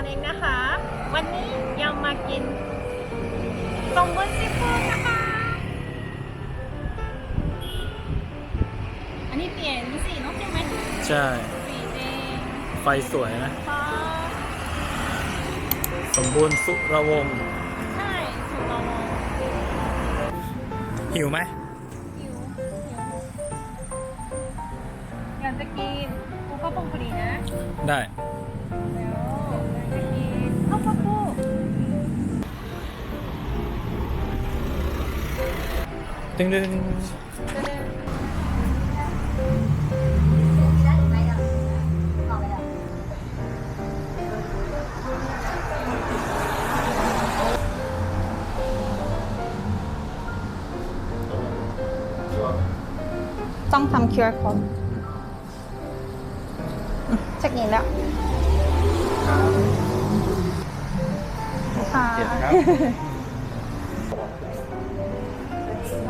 วันนี้ยังมากินตรงบนซีฟู้ดนะคะ อันนี้เปลี่ยนสีเนอะใช่ไหมใช่ สีแดงไฟสวยนะ ฟ้าสมบูรณ์สุระวงศ์ใช่สุดเราหิวไหมหิวหิวอยากจะกินปูข้าวปองพอดีนะ ได้ ตึงดึงต้องทำ QR code เช็คอินแล้วค่ะ เจ็ดครับ ส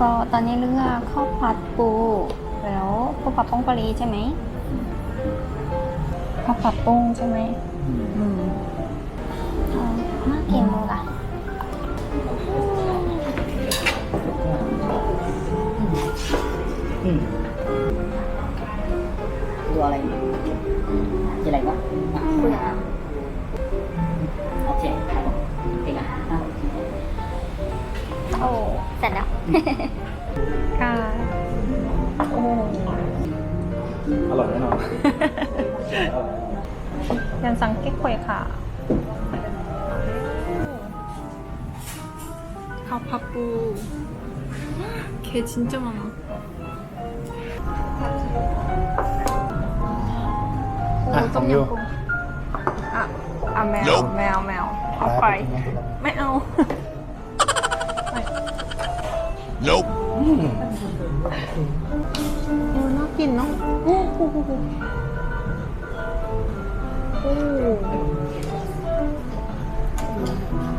ก็ตอนนี้เลือกข้าวผัดปู แล้วข้าวผัดป้องปลีใช่ไหมข้าวผัดปุ้งใช่ไหมอืมอืมอ๋อน่ากินเลยล่ะอืมดูอะไรเนี่ยจะอะไรวะอะ คุยกัน เสร็จแล้ว ค่ะโอ้ อร่อยแน่นอน ยันสังเก๊กควยค่ะข้าวผัดปู게 진짜 많아 오, 아, 똠양꿍. 담요. 아, 아 매워, 매워, 매워. 아, 파이. 매워. Nope. 이거 나긴 나? 오, 오, 오, 오. 오.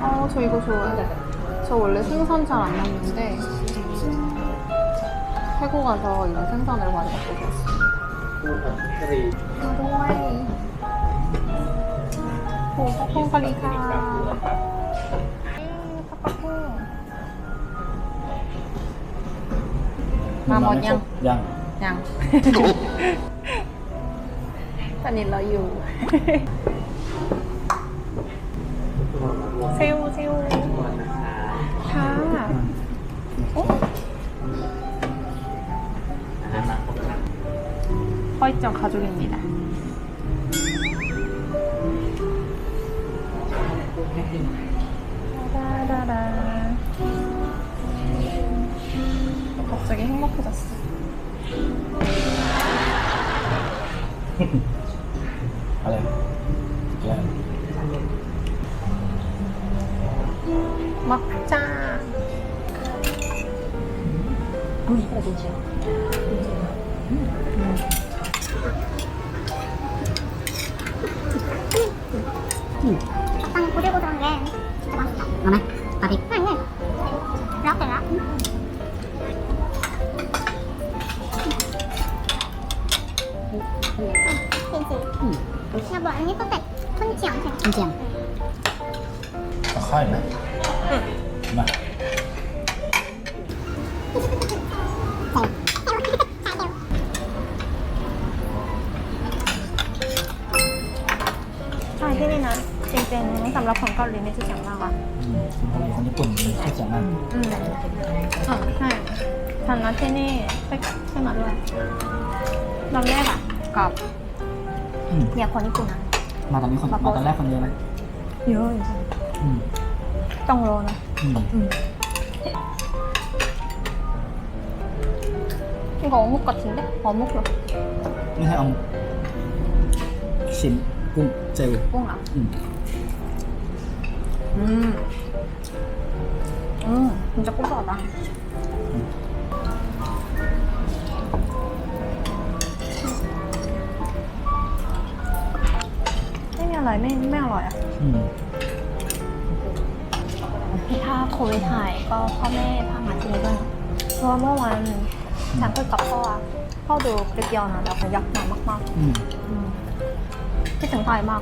아, 저 이거 좋아해. 저 원래 생선 잘 안 먹는데 태국 가서 이런 생선을 많이 먹게 되었어요. มาด้วยโอ้ข้า มาหมดยัง ยัง ยัง ตอนนี้เราอยู่ เซลเซลค่ะโอ้허이정 가족입니다. 갑자기 행복해졌어. 아니야. 먹자. 음, 이거 진짜. 음. 빵 뿌리고 그런 게 진짜 맛있다. 너네 밥이 ันนี้ก็เป็นข้นเจียงใช่ไหมข้นเจียงค่อยไหมมาใช่ที่นี่นะจริงๆสำหรับของเกาหลีไม่ใช่เสียงมากอะคนญี่ปุ่นมีชื่อเสียงมากอืมอ๋อใช่ทำนัดที่นี่ไปขึ้นมาด้วยลองแรกอะกรอบอย่าคนญี่ปุ่นนะ มาตอนนี้คนมาตอนแรกคนเยอะไหม เยอะอยู่ อืม ต้องโลนะ อืม 음. 이거 어묵 같은데? 어묵이요. ไม่ให้เอาชิ้น กุ้งเจล กุ้งเหรอ อืม อืม อืมมันจะกุ้ อะไม่มีอะไรไม่ไม่อร่อยอะอืมถ้าโควิดหายก็พ่อแม่พามาที่นี่ด้วยนะเพราะว่าเมื่อวานฉันคุยกับพ่ออะพ่อดูคลิปย้อนนะแต่เขายักษ์มามากอืมๆอืมคิดถึงไทยมาก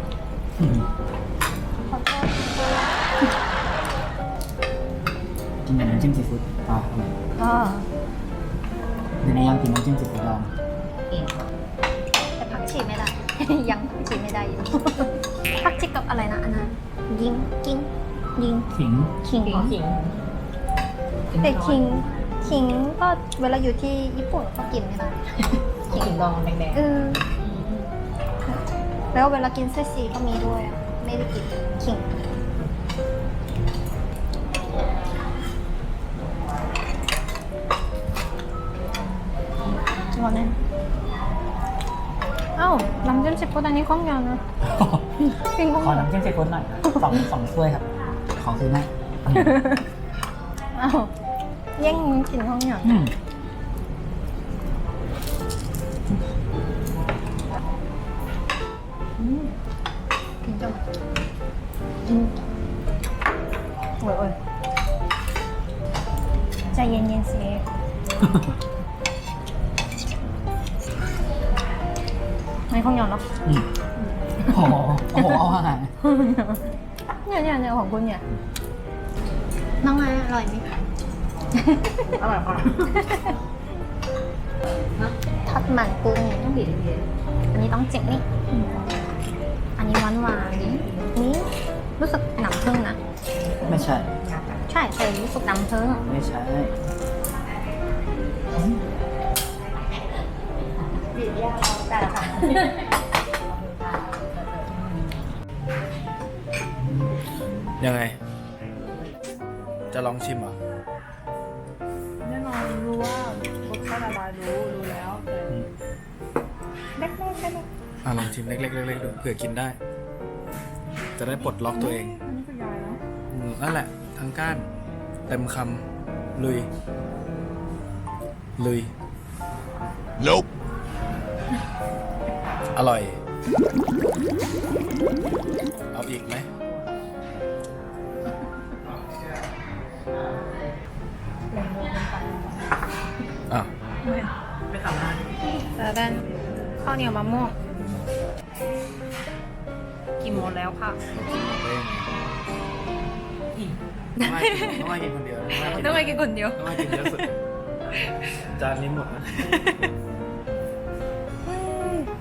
อืมขอโทษกินแต่น้ำจิ้มซีฟู้ดอ่าอร่อยอ่าเดี๋ยวนี้ยังกินน้ำจิ้มซีฟู้ดได้แต่ผักชีไม่ได้ ยังผักชีไม่ได้อยู่ผักชีกับอะไรนะอันนั้นยิงกิ้งยิงขิงคิงเหรอขิงแต่คิงคิงก็เวลาอยู่ที่ญี่ปุ่นก็กินไม่ได้ขิงดองแดงเออแล้วเวลากินซูชิก็มีด้วยอะไม่ได้กินคิงร้อนแน่เอ้า น้ำจิ้มซีฟู้ดอันนี้ข้องยาวนะกินข้องาวขอยน้ำจิ้มซีฟู้ดหน่อยสองสองถ้วยครับ ขอคือไหมอืมอ้าวแย่งกินข้องยาวอืมกินจังอืมโอ้ยโอ้ยใจเย็นๆ โอ้โหโอ้โหเอาอาหารเนี่ยเนี่ยเนี่ยของคุณเนี่ย น้องไงอร่อยไหมๆอร่อยค่ะทอดมันกุ้งต้องบีบเยอะอันนี้ต้องเจ็บนี่ อันนี้หวานหวานๆนี่รู้สึกหนำผึ้งนะ ไม่ใช่ ใช่แต่รู้สึกหนำผึ้งไม่ใช่บีบยาได้แล้วค่ะ ยังไง จะลองชิมเหรอ แน่นอนรู้ว่ารสชาติอะไรรู้รู้แล้วแต่เล็กๆได้ไหมอะลองชิมเล็กๆเล็กๆดูเผื่อกินได้ จะได้ปลดล็อกตัวเองอันนี้คือยายเนาะอืมนั่นแหละทั้งก้าน เต็มคำลุย ลุย Nope. อร่อย เอาอีกไหม แต่ด้านข้าวเหนียวมะม่วงกี่โมงแล้วค่ะไม่ไม่กินคนเดียวต้องไปกินคนเดียวไม่กินเยอะสุดจานนี้หมดนะ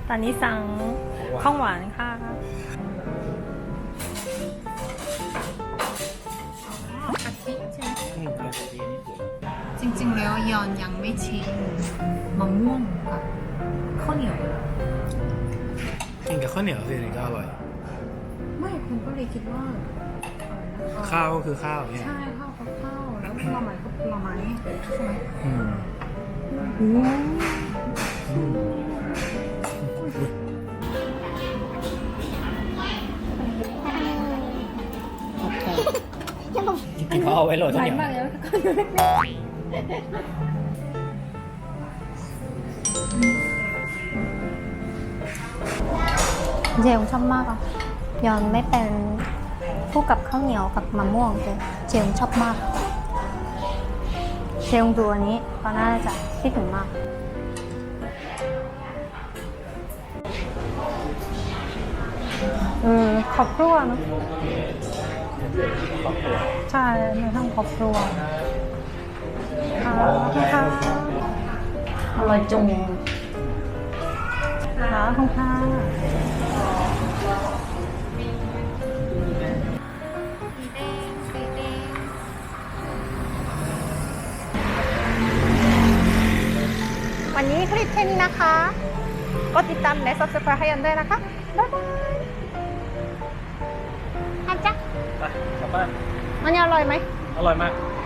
ตอนนี้สั่งข้าวหวานค่ะกะทิใช่ไหมอืมเอาดีนี่เผื่อจริงๆแล้วยอนยังไม่ชิมมะม่วงกับ ข้าวเหนียวกินกับข้าวเหนียวสิถึงจะอร่อย ไม่คุณก็เลยคิดว่าข้าวก็คือข้าวเนี่ยใช่ข้าวกับข้าวแล้วผลไม้ก็ผลไม้ใช่ไหมอืมจริงๆเขาเอาไว้โรยข้าวเหนียว มากเลย เจลชอบมากอะยอนไม่เป็นคู่กับข้าวเหนียวกับมะม่วงเลยเจลชอบมาก เจลดูอันนี้ก็น่าจะคิดถึงมากเออครอบครัวเนอะใช่ในทั้งครอบครัวค่ะค่ะอร่อยจุงค่ะขอบคุณค่ะ วันนี้คลิปแค่นี้นะคะก็ติดตามและ subscribe ให้ยันด้วยนะคะ บ๊ายบายอาจ๊ะไปกลับบ้านมันนี้อร่อยไหมอร่อยมากไป